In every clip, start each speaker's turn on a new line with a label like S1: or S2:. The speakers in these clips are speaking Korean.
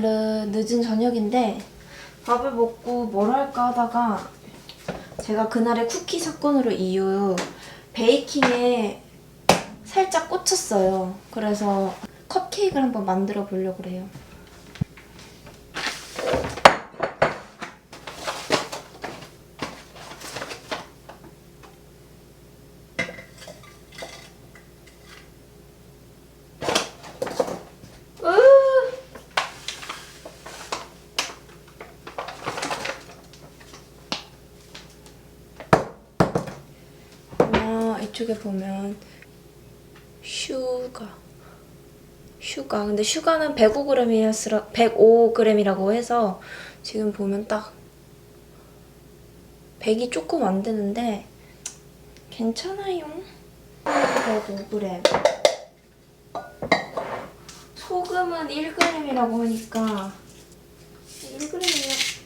S1: 오늘은 늦은 저녁인데 밥을 먹고 뭘 할까 하다가 제가 그날의 쿠키 사건으로 이유 베이킹에 살짝 꽂혔어요. 그래서 컵케이크를 한번 만들어 보려고 그래요 으 아, 이쪽에 보면 슈가 슈가. 근데 슈가는 105g이라 105g이라고 해서 지금 보면 딱 100이 조금 안 되는데 괜찮아요. 105g 소금은 1g이라고 하니까 1g이면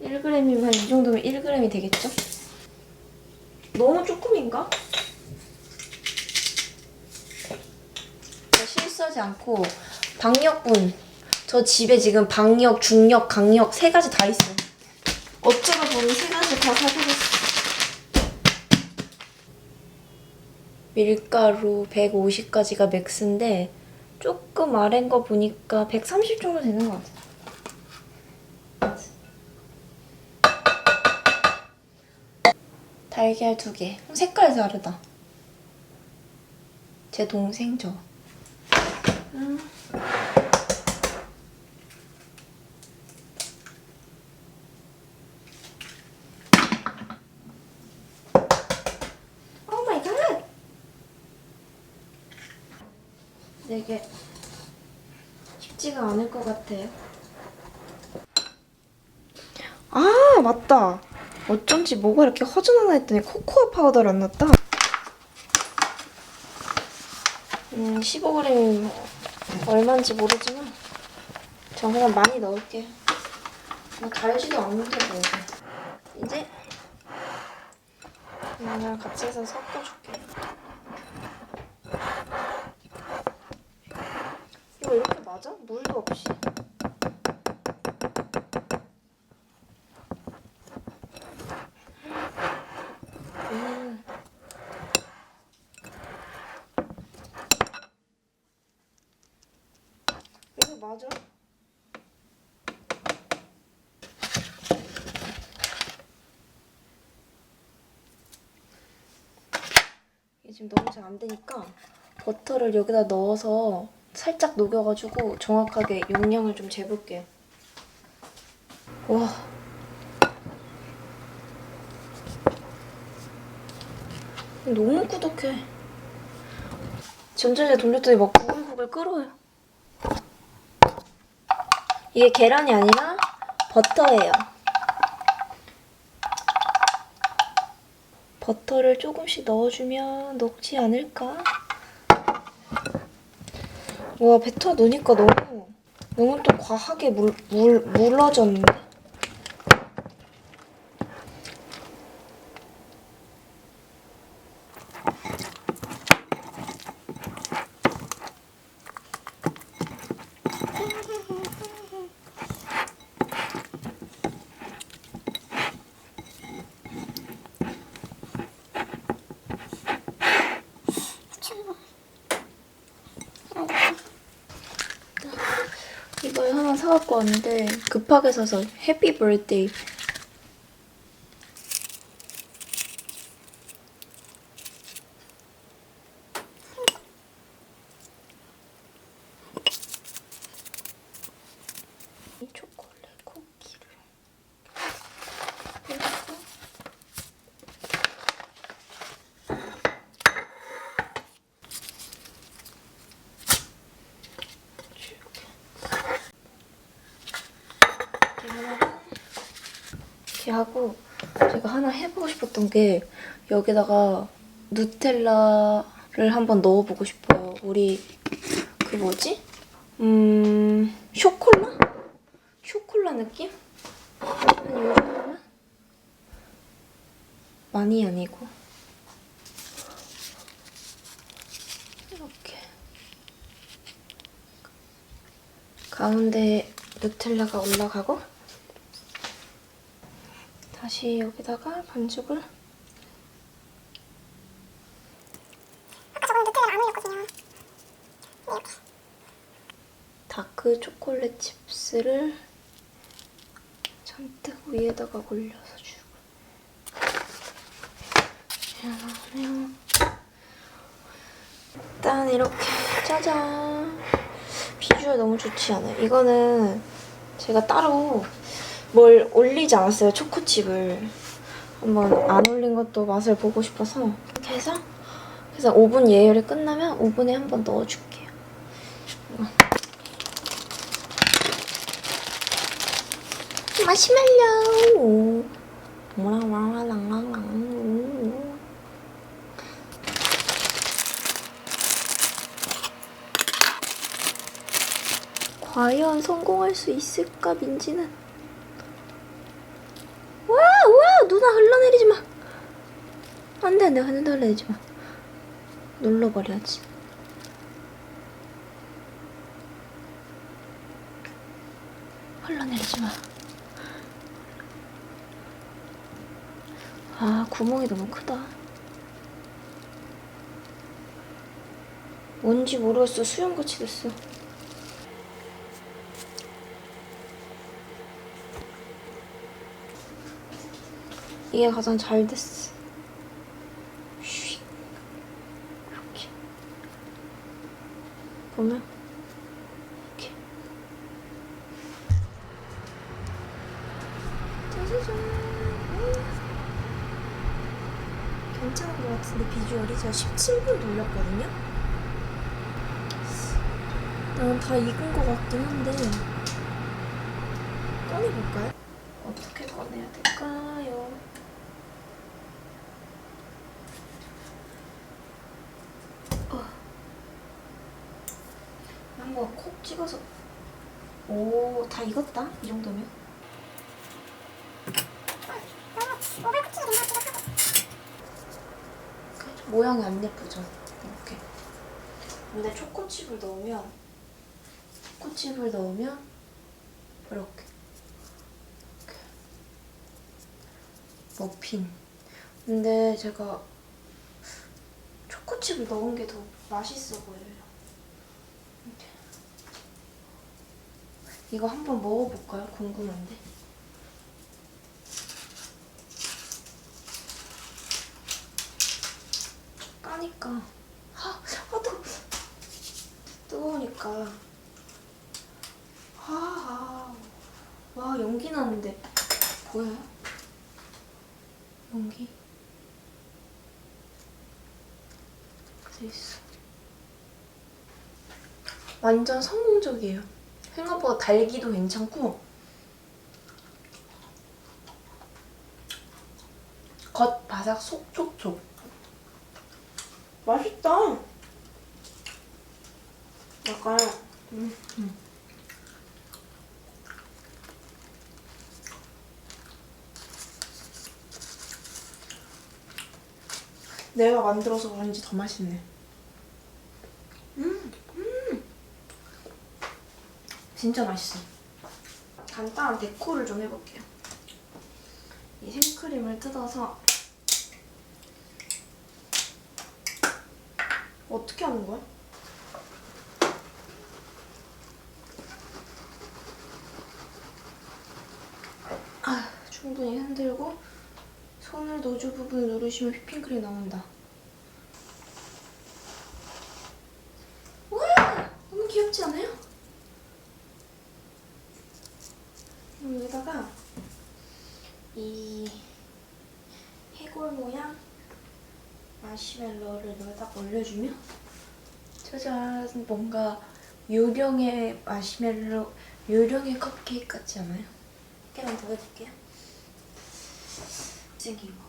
S1: 1g이면 이 정도면 1g이 되겠죠? 너무 조금인가? 저 실수하지 않고 박력분 저 집에 지금 박력, 중력, 강력 세 가지 다 있어요. 어쩌다 보니 세 가지 다 사게 됐어. 밀가루 150까지가 맥스인데 조금 아래인 거 보니까 130 정도 되는 것 같아 달걀 두 개. 색깔 다르다. 제 동생 저. 음. 오 마이 갓. 되게 쉽지가 않을 것 같아요. 아 맞다. 어쩐지 뭐가 이렇게 허전하나 했더니 코코아 파우더를 안 넣었다. 음, 15g 얼마인지 모르지만 저 그냥 많이 넣을게요. 뭐 달지도 않는데 뭐. 이제 그냥 같이 해서 섞어줄게. 이거 이렇게 맞아? 물도 없이? 음. 이거 맞아? 이게 지금 너무 잘 안 되니까 버터를 여기다 넣어서 살짝 녹여가지고 정확하게 용량을 좀 재볼게요. 와. 너무 꾸덕해. 전자레인지에 돌렸더니 막 보글보글 끓어요. 이게 계란이 아니라 버터예요. 버터를 조금씩 넣어주면 녹지 않을까? 와, 뱉어 놓으니까 너무, 너무 또 과하게 물, 물, 물러졌는데? 이걸 하나 사갖고 왔는데 급하게 사서 해피 birthday 이 초콜릿 쿠키를 그리고 이렇게 하나랑 이렇게 하고 제가 하나 해보고 싶었던 게 여기다가 누텔라를 한번 넣어보고 싶어요. 우리 그 뭐지? 음 쇼콜라? 쇼콜라 느낌? 한 요 정도면? 많이 아니고 이렇게 가운데 누텔라가 올라가고 다시 여기다가 반죽을
S2: 아까 저건 누텔라를 안 올렸거든요. 이렇게.
S1: 다크 초콜릿 칩스를 잔뜩 위에다가 올려서 주고 그러면 일단 이렇게 짜잔 비주얼 너무 좋지 않아요? 이거는 제가 따로 뭘 올리지 않았어요 초코칩을. 한번 안 올린 것도 맛을 보고 싶어서. 이렇게 해서 그래서 오븐 예열이 끝나면 오븐에 한번 넣어줄게요. 마시멜로 모랑랑랑랑랑 과연 성공할 수 있을까 민지는 와와 누나 흘러내리지 마 안돼 안돼 흘러내리지 마 눌러버려야지 흘러내리지 마 아, 구멍이 너무 크다. 뭔지 모르겠어. 수염같이 됐어. 이게 가장 잘 됐어. 슉. 이렇게. 보면 이렇게. 짜자잔. 음. 괜찮은 것 같은데 비주얼이 제가 17분 돌렸거든요? 나는 다 익은 것 같긴 한데 꺼내볼까요? 어떻게 꺼내야 될까요? 한번 콕 찍어서 오, 다 익었다? 이 정도면. 모양이 안 예쁘죠? 이렇게. 근데 초코칩을 넣으면 초코칩을 넣으면 이렇게 이렇게 머핀. 근데 제가 초코칩을 넣은 게 더 맛있어 보여요. 이렇게. 이거 한번 먹어볼까요? 궁금한데. 까니까. 아, 아 뜨거 뜨거우니까. 아, 아, 와 연기 나는데. 보여요? 연기? 돼 있어. 완전 성공적이에요 생각보다 달기도 괜찮고 겉 바삭 속 촉촉 맛있다. 약간 음, 음. 내가 만들어서 그런지 더 맛있네. 음, 음. 진짜 맛있어. 간단한 데코를 좀 해볼게요. 이 생크림을 뜯어서 어떻게 하는 거야? 아, 충분히 흔들고 손을 노즐 부분을 누르시면 휘핑크림 나온다. 와! 너무 귀엽지 않아요? 그럼 여기다가 이 해골 모양 마시멜로를 여기다 올려주면? 짜잔 뭔가 요령의 마시멜로 요령의 컵케이크 같지 않아요? 이렇게만 보여줄게요. 생긴 거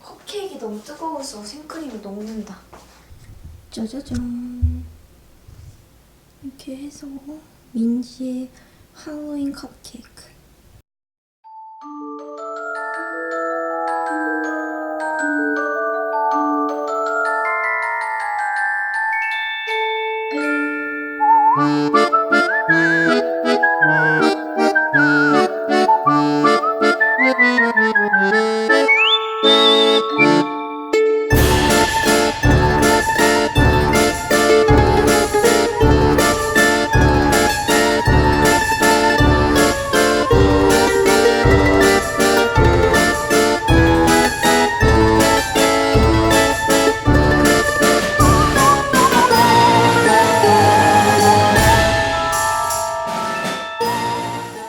S1: 컵케이크 너무 뜨거워서 생크림을 녹는다. 짜자잔. 이렇게 해서 민지의 할로윈 컵